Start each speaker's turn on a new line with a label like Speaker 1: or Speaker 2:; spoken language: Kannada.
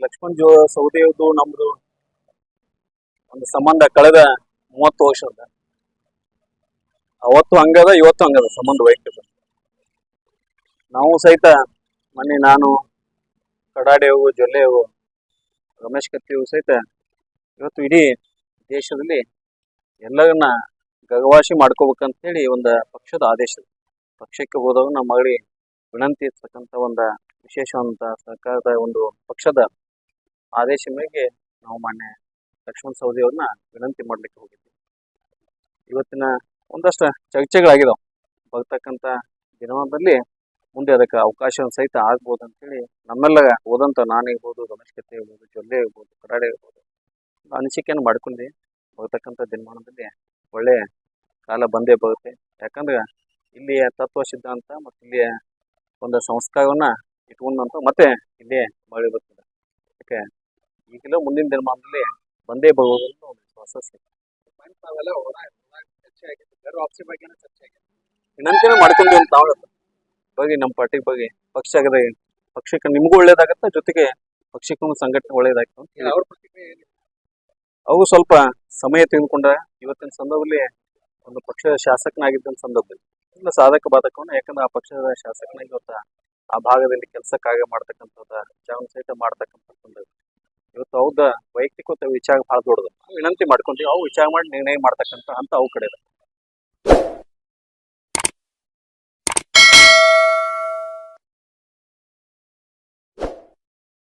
Speaker 1: ಲಕ್ಷ್ಮಣ್ ಜೋ ಸೌದೇವ್ದು ನಮ್ದು ಒಂದು ಸಂಬಂಧ ಕಳೆದ ಮೂವತ್ತು ವರ್ಷದ ಅವತ್ತು ಹಂಗದ, ಇವತ್ತು ಹಂಗದ ಸಂಬಂಧ ವೈಯಕ್ತಿಕ ನಾವು ಸಹಿತ ಮೊನ್ನೆ ನಾನು ಕಡಾಡೆವು ಜೊಲ್ಲೆವು ರಮೇಶ್ ಕತ್ತಿಯವು ಸಹಿತ ಇವತ್ತು ಇಡೀ ದೇಶದಲ್ಲಿ ಎಲ್ಲರನ್ನ ಗಗವಾಸಿ ಮಾಡ್ಕೋಬೇಕಂತ ಹೇಳಿ ಒಂದು ಪಕ್ಷದ ಆದೇಶ. ಪಕ್ಷಕ್ಕೆ ಹೋದಾಗ ನಮ್ಮ ಮಗಳಿಗೆ ವಿನಂತಿ ಇರ್ತಕ್ಕಂಥ ಒಂದು ವಿಶೇಷವಂತ ಸರ್ಕಾರದ ಒಂದು ಪಕ್ಷದ ಆದೇಶ ಮೇರೆಗೆ ನಾವು ಮಾನ್ಯ ಲಕ್ಷ್ಮಣ ಸವದಿ ಅವ್ರನ್ನ ವಿನಂತಿ ಮಾಡ್ಲಿಕ್ಕೆ ಹೋಗಿದ್ವಿ ಇವತ್ತಿನ ಒಂದಷ್ಟು ಚರ್ಚೆಗಳಾಗಿದಾವೆ. ಬರ್ತಕ್ಕಂಥ ದಿನಮಾನದಲ್ಲಿ ಮುಂದೆ ಅದಕ್ಕೆ ಅವಕಾಶ ಸಹಿತ ಆಗ್ಬೋದು ಅಂತೇಳಿ ನಮ್ಮೆಲ್ಲ ಹೋದಂಥ ನಾನಿರ್ಬೋದು ರಮೇಶ್ ಕತ್ತೆ ಇರ್ಬೋದು, ಜೊಲ್ಲೆ ಇರ್ಬೋದು, ಕರಾಡೆ ಇರ್ಬೋದು ಅನಿಸಿಕೆಯನ್ನು ಮಾಡ್ಕೊಂಡು ಬರ್ತಕ್ಕಂಥ ದಿನಮಾನದಲ್ಲಿ ಒಳ್ಳೆ ಕಾಲ ಬಂದೇ ಬರುತ್ತೆ. ಯಾಕಂದ್ರೆ ಇಲ್ಲಿಯ ತತ್ವ ಸಿದ್ಧಾಂತ ಮತ್ತು ಇಲ್ಲಿಯ ಒಂದು ಸಂಸ್ಕಾರವನ್ನು ಇಟ್ಕೊಂಡಂತ ಮತ್ತೆ ಇಲ್ಲೇ ಮಳೆ ಬರ್ತದೆ. ಯಾಕೆ ಈಗಲೂ ಮುಂದಿನ ದಿನಮಾನದಲ್ಲಿ ಬಂದೇ ಬರುವುದು ಅಂತ ಒಂದು ವಿಶ್ವಾಸ ಸಿಗುತ್ತೆ
Speaker 2: ಚರ್ಚೆ ಆಗಿತ್ತು ಬೇರೆ ವಾಪಸಿ ಬಗ್ಗೆನೇ ಚರ್ಚೆ ಆಗಿತ್ತು
Speaker 1: ಮಾಡ್ಕೊಂಡು ಅಂತ ನಾವು ಬಗ್ಗೆ ನಮ್ಮ ಪಾರ್ಟಿ ಬಗ್ಗೆ ಪಕ್ಷ ಆಗದೆ ಪಕ್ಷಕ್ಕೆ ನಿಮಗೂ ಒಳ್ಳೇದಾಗತ್ತೆ ಜೊತೆಗೆ ಪಕ್ಷಕ್ಕೂ ಸಂಘಟನೆ ಒಳ್ಳೇದಾಗ್ತದೆ
Speaker 2: ಅವ್ರ ಪ್ರತಿಕ್ರಿಯೆ
Speaker 1: ಅವು ಸ್ವಲ್ಪ ಸಮಯ ತೆಗೆದುಕೊಂಡ ಇವತ್ತಿನ ಸಂದರ್ಭದಲ್ಲಿ ಒಂದು ಪಕ್ಷದ ಶಾಸಕನಾಗಿದ್ದ ಸಂದರ್ಭದಲ್ಲಿ ಇಲ್ಲ ಸಾಧಕ ಬಾಧಕವನ್ನು ಯಾಕಂದ್ರೆ ಆ ಪಕ್ಷದ ಶಾಸಕನಾಗಿ ಇವತ್ತು ಆ ಭಾಗದಲ್ಲಿ ಕೆಲಸಕ್ಕಾಗ ಮಾಡ್ತಕ್ಕಂಥದ್ದು ವಿಚಾರವನ್ನು ಸಹಿತ ಮಾಡ್ತಕ್ಕಂಥ ಸಂದರ್ಭ ಇವತ್ತು ಹೌದ ವೈಯಕ್ತಿಕ ವಿಚಾರ ಭಾಳ ದೊಡ್ಡದು ವಿನಂತಿ ಮಾಡ್ಕೊಂತೀವಿ, ಅವು ವಿಚಾರ ಮಾಡಿ ನಿರ್ಣಯ ಮಾಡ್ತಕ್ಕಂಥ ಅಂತ ಅವು ಕಡೆ.